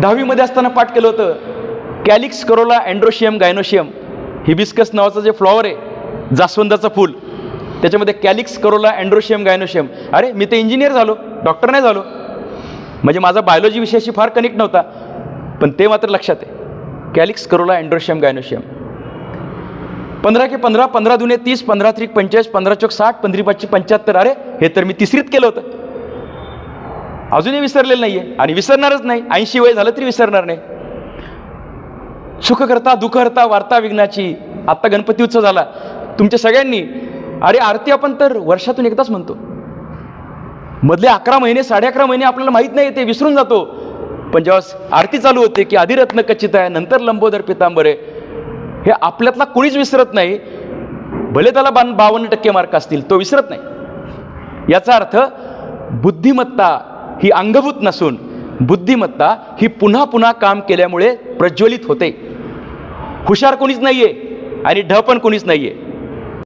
दहावीमध्ये असताना पाठ केलं होतं. Calyx corolla androecium gynoecium hibiscus नावाचं जे फ्लॉवर आहे जास्वंदाचं फूल त्याच्यामध्ये कॅलिक्स करोला अँड्रोशियम गायनोशियम. अरे मी तर इंजिनियर झालो डॉक्टर नाही झालो. म्हणजे माझा बायोलॉजी विषयाशी फार कनेक्ट नव्हता. पण ते मात्र लक्षात आहे. Calyx corolla androecium gynoecium. पंधरा के पंधरा पंधरा दुने तीस पंधरा त्रिक पंचेचाळीस पंधरा चौक साठ पंधरी पाचशे पंच्याहत्तर. अरे हे तर मी तिसरीत केलं होतं. अजूनही विसरलेलं नाही आहे आणि विसरणारच नाही. ऐंशी वय झालं तरी विसरणार नाही. सुखकर्ता दुखहर्ता वार्ता विघ्नाची आत्ता गणपती उत्सव झाला. तुमच्या सगळ्यांनी अरे आरती आपण तर वर्षातून एकदाच म्हणतो. मधले अकरा महिने साडे अकरा महिने आपल्याला माहीत नाही ते विसरून जातो. पण जेव्हा आरती चालू होते की अधिरत्न कच्चित आहे नंतर लंबोदर पितांबर आहे हे आपल्यातला कोणीच विसरत नाही. भले त्याला बान बावन्न टक्के मार्क असतील तो विसरत नाही. याचा अर्थ बुद्धिमत्ता ही अंगभूत नसून बुद्धिमत्ता ही पुन्हा पुन्हा काम केल्यामुळे प्रज्वलित होते. हुशार कोणीच नाहीये आणि ढ पण कोणीच नाहीये.